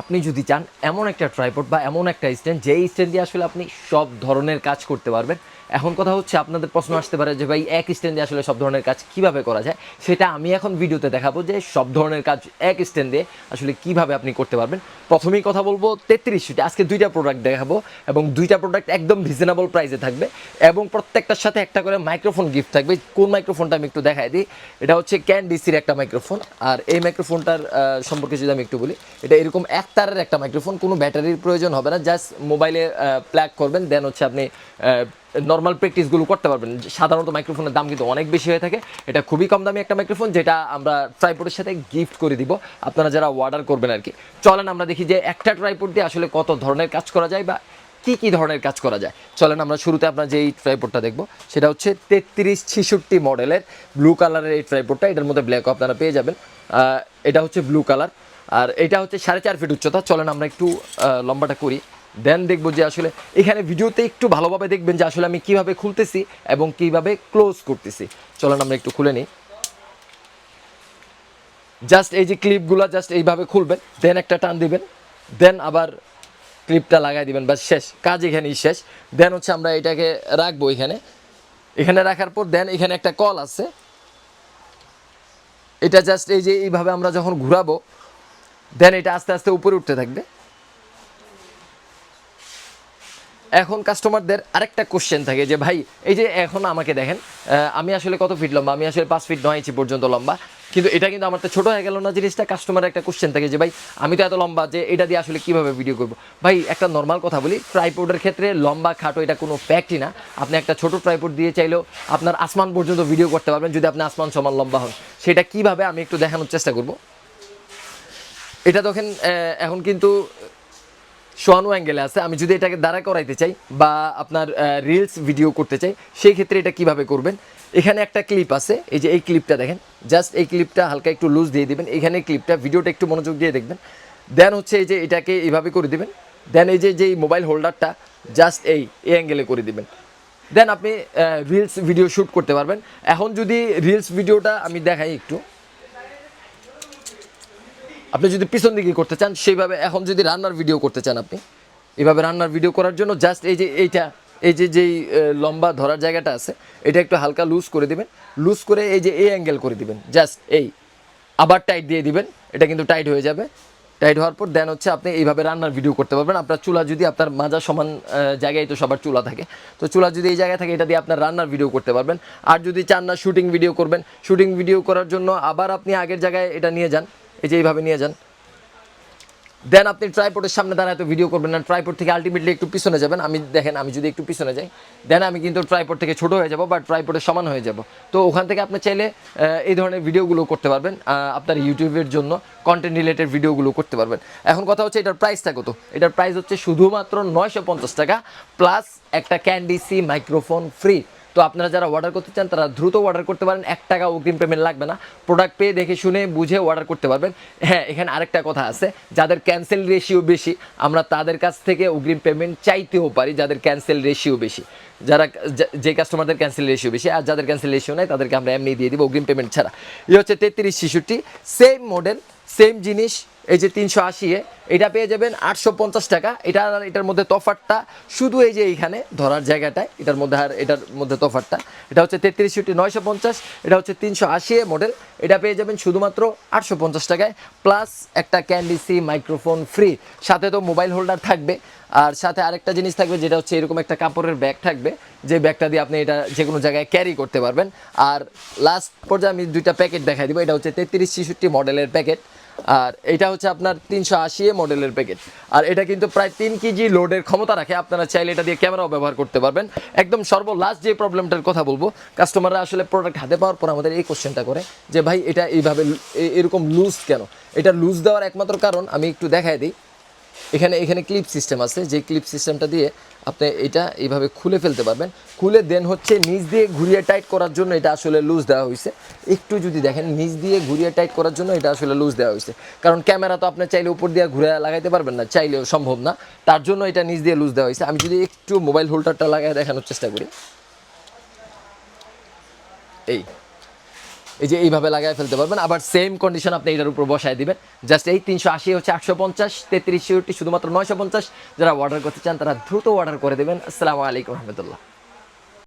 আপনি যদি চান, এমন একটা ট্রাইপড বা এমন একটা স্ট্যান্ড যেই স্ট্যান্ড দিয়ে আসলে আপনি সব ধরনের কাজ করতে পারবেন। এখন কথা হচ্ছে আপনাদের প্রশ্ন আসতে পারে যে ভাই, এক স্ট্যান্ড আসলে সব ধরনের কাজ কীভাবে করা যায়? সেটা আমি এখন ভিডিওতে দেখাবো যে সব ধরনের কাজ এক স্ট্যান্ড আসলে কীভাবে আপনি করতে পারবেন। প্রথমেই কথা বলব তেত্রিশশোটি আজকে দুইটা প্রোডাক্ট দেখাবো এবং দুইটা প্রোডাক্ট একদম রিজনেবল প্রাইসে থাকবে এবং প্রত্যেকটার সাথে একটা করে মাইক্রোফোন গিফট থাকবে। কোন মাইক্রোফোনটা আমি একটু দেখাই দিই? এটা হচ্ছে ক্যান ডিসির একটা মাইক্রোফোন আর এই মাইক্রোফোনটার সম্পর্কে যদি আমি একটু বলি, এটা এরকম এক তারের একটা মাইক্রোফোন কোনো ব্যাটারির প্রয়োজন হবে না জাস্ট মোবাইলে প্ল্যাগ করবেন দেন হচ্ছে আপনি নর্মাল প্র্যাকটিসগুলো করতে পারবেন। সাধারণত মাইক্রোফোনের দাম কিন্তু অনেক বেশি হয়ে থাকে। এটা খুবই কম দামি একটা মাইক্রোফোন যেটা আমরা ট্রাইপোর্টের সাথে গিফট করে দিব। আপনারা যারা অর্ডার করবেন আর কি চলেন আমরা দেখি যে একটা ট্রাইপোর্ট দিয়ে আসলে কত ধরনের কাজ করা যায় বা কি কি ধরনের কাজ করা যায়। চলেন আমরা শুরুতে আপনার যে এই ট্রাইপোর্টটা দেখব, সেটা হচ্ছে তেত্রিশ ছিষট্টি মডেলের ব্লু কালারের এই ট্রাইপোর্টটা এটার মধ্যে ব্ল্যাক আপনারা পেয়ে যাবেন। এটা হচ্ছে ব্লু কালার আর এটা হচ্ছে সাড়ে চার ফিট উচ্চতা। চলেন আমরা একটু লম্বাটা করি। দেন দেখব যে আসলে এখানে ভিডিওতে একটু ভালোভাবে দেখবেন যে আসলে আমি কীভাবে খুলতেছি এবং কীভাবে ক্লোজ করতেছি। চলেন আমরা একটু খুলে নিই। জাস্ট এই যে ক্লিপগুলো জাস্ট এইভাবে খুলবেন দেন একটা টান দিবেন দেন আবার ক্লিপটা লাগাই দিবেন বা শেষ, কাজ এখানেই শেষ। দেন হচ্ছে আমরা এটাকে রাখব এখানে। এখানে রাখার পর দেন এখানে একটা কল আছে। এটা জাস্ট এই যে এইভাবে আমরা যখন ঘুরাবো দেন এটা আস্তে আস্তে উপরে উঠতে থাকবে। এখন কাস্টমারদের আরেকটা কোশ্চেন থাকে যে, ভাই, এই যে এখন আমাকে দেখেন আমি আসলে কত ফিট লম্বা? আমি আসলে পাঁচ ফিট নয় ইঞ্চি পর্যন্ত লম্বা। কিন্তু এটা কিন্তু আমার তো ছোটো হয়ে গেল না জিনিসটা কাস্টমারের একটা কোশ্চেন থাকে যে, ভাই, আমি তো এত লম্বা যে এটা দিয়ে আসলে কীভাবে ভিডিও করব? ভাই, একটা নর্মাল কথা বলি ট্রাইপোর্ডের ক্ষেত্রে লম্বা, খাটো এটা কোনো ফ্যাক্টই না। আপনি একটা ছোট ট্রাইপোর্ড দিয়ে চাইলেও আপনার আসমান পর্যন্ত ভিডিও করতে পারবেন, যদি আপনি আসমান সমান লম্বা হন। সেটা কীভাবে আমি একটু দেখানোর চেষ্টা করব। এটা দেখেন এখন কিন্তু শোয়ানো অ্যাঙ্গেলে আছে। আমি যদি এটাকে দাঁড়া করাইতে চাই বা আপনার রিলস ভিডিও করতে চাই, সেই ক্ষেত্রে এটা কীভাবে করবেন? এখানে একটা ক্লিপ আছে। এই যে এই ক্লিপটা দেখেন। জাস্ট এই ক্লিপটা হালকা একটু লুজ দিয়ে দিবেন। এখানে ক্লিপটা ভিডিওটা একটু মনোযোগ দিয়ে দেখবেন। দেন হচ্ছে এই যে এটাকে এইভাবে করে দিবেন। দেন এই যে যেই মোবাইল হোল্ডারটা জাস্ট এই এই অ্যাঙ্গেলে করে দিবেন। দেন আপনি রিলস ভিডিও শ্যুট করতে পারবেন। এখন যদি রিলস ভিডিওটা আমি দেখাই একটু। আপনি যদি পিছন দিকে করতে চান, সেইভাবে এখন যদি রান্নার ভিডিও করতে চান আপনি, এভাবে রান্নার ভিডিও করার জন্য জাস্ট এই যে এইটা, এই যে যেই লম্বা ধরার জায়গাটা আছে, এটা একটু হালকা লুজ করে দিবেন। লুজ করে এই যে এই অ্যাঙ্গেল করে দিবেন জাস্ট এই। আবার টাইট দিয়ে দিবেন, এটা কিন্তু টাইট হয়ে যাবে। টাইট হওয়ার পর দেন হচ্ছে আপনি এইভাবে রান্নার ভিডিও করতে পারবেন। আপনার চুলা যদি আপনার মাজা সমান জায়গায়, তো সবার চুলা থাকে। তো চুলা যদি এই জায়গায় থাকে, এটা দিয়ে আপনার রান্নার ভিডিও করতে পারবেন। আর যদি চান না শুটিং ভিডিও করবেন শুটিং ভিডিও করার জন্য আবার আপনি আগের জায়গায় এটা নিয়ে যান। এই যে এইভাবে নিয়ে যান। দেন আপনি ট্রাইপোর্টের সামনে দাঁড়ায় তো ভিডিও করবেন না। ট্রাইপোর্ট থেকে আলটিমেটলি একটু পিছনে যাবেন। আমি দেখেন, আমি যদি একটু পিছনে যাই দেন আমি কিন্তু ট্রাইপোর্ট থেকে ছোট হয়ে যাব বা ট্রাইপোর্টের সমান হয়ে যাব। তো ওখান থেকে আপনি চাইলে এই ধরনের ভিডিওগুলো করতে পারবেন আপনার ইউটিউবের জন্য কন্টেন্ট রিলেটেড ভিডিওগুলো করতে পারবেন। এখন কথা হচ্ছে এটার প্রাইসটা কত? এটার প্রাইস হচ্ছে শুধুমাত্র নয়শো পঞ্চাশ টাকা প্লাস একটা ক্যান্ডিসি মাইক্রোফোন ফ্রি তো আপনারা যারা অর্ডার করতে চান, তারা দ্রুত অর্ডার করতে পারেন। এক টাকা অগ্রিম পেমেন্ট লাগবে না। প্রোডাক্ট পেয়ে দেখে শুনে, বুঝে অর্ডার করতে পারবেন। হ্যাঁ এখানে আরেকটা কথা আছে। যাদের ক্যান্সেল রেশিও বেশি, আমরা তাদের কাছ থেকে অগ্রিম পেমেন্ট চাইতেও পারি, যাদের ক্যান্সেল রেশিও বেশি। যারা যে কাস্টমারদের ক্যান্সেল রেশিও বেশি, আর যাদের ক্যান্সেল রেশিও নাই, তাদেরকে আমরা এমনি দিয়ে দিব অগ্রিম পেমেন্ট ছাড়া। এই হচ্ছে তেত্রিশ শিশুটি সেম মডেল সেম জিনিস, এই যে তিনশো আশি এটা পেয়ে যাবেন আটশো পঞ্চাশ টাকা। এটা আর এটার মধ্যে তফাটটা শুধু এই যে এইখানে ধরার জায়গাটায়, এটার মধ্যে আর এটার মধ্যে তফাটটা এটা হচ্ছে তেত্রিশ ফিফটি নয়শো পঞ্চাশ, এটা হচ্ছে তিনশো আশি মডেল এটা পেয়ে যাবেন শুধুমাত্র আটশো পঞ্চাশ টাকায় প্লাস একটা ক্যান্ডিসি মাইক্রোফোন ফ্রি সাথে তো মোবাইল হোল্ডার থাকবে। আর সাথে আরেকটা জিনিস থাকবে, যেটা হচ্ছে এরকম একটা কাপড়ের ব্যাগ থাকবে। যে ব্যাগটা দিয়ে আপনি এটা যে কোনো জায়গায় ক্যারি করতে পারবেন। আর লাস্ট পর্যায়ে আমি দুইটা প্যাকেট দেখাই দিব। এটা হচ্ছে তেত্রিশ ছেষট্টি মডেলের প্যাকেট আর এটা হচ্ছে আপনার তিনশো আশি মডেলের প্যাকেট আর এটা কিন্তু প্রায় তিন কেজি লোডের ক্ষমতা রাখে, আপনারা চাইলে এটা দিয়ে ক্যামেরাও ব্যবহার করতে পারবেন। একদম সর্বলাস্ট যে প্রবলেমটার কথা বলব কাস্টমাররা আসলে প্রোডাক্ট হাতে পাওয়ার পর আমাদের এই কোশ্চেনটা করে যে, ভাই, এটা এইভাবে এরকম লুজ কেন? এটা লুজ দেওয়ার একমাত্র কারণ আমি একটু দেখাই দিই। এখানে এখানে ক্লিপ সিস্টেম আছে, যে ক্লিপ সিস্টেমটা দিয়ে আপনি এটা এইভাবে খুলে ফেলতে পারবেন। খুলে দেন হচ্ছে নিচ দিয়ে ঘুরিয়ে টাইট করার জন্য এটা আসলে লুজ দেওয়া হয়েছে একটু যদি দেখেন, নিচ দিয়ে ঘুরিয়ে টাইট করার জন্য এটা আসলে লুজ দেওয়া হয়েছে কারণ ক্যামেরা তো আপনি চাইলে উপর দিয়ে ঘুরে লাগাইতে পারবেন না, চাইলেও সম্ভব না। তার জন্য এটা নিচ দিয়ে লুজ দেওয়া হয়েছে আমি যদি একটু মোবাইল হোল্ডারটা লাগাই দেখানোর চেষ্টা করি। এই। এই যে এইভাবে লাগায় ফেলতে পারবেন। আবার সেম কন্ডিশন আপনি এটার উপর বসায় দিবেন। জাস্ট এই তিনশো আশি হচ্ছে একশো পঞ্চাশ, তেত্রিশ শুধুমাত্র নয়শো পঞ্চাশ। যারা অর্ডার করতে চান, তারা দ্রুত অর্ডার করে দেবেন। আসসালামু আলাইকুম রহমতুল্লাহ।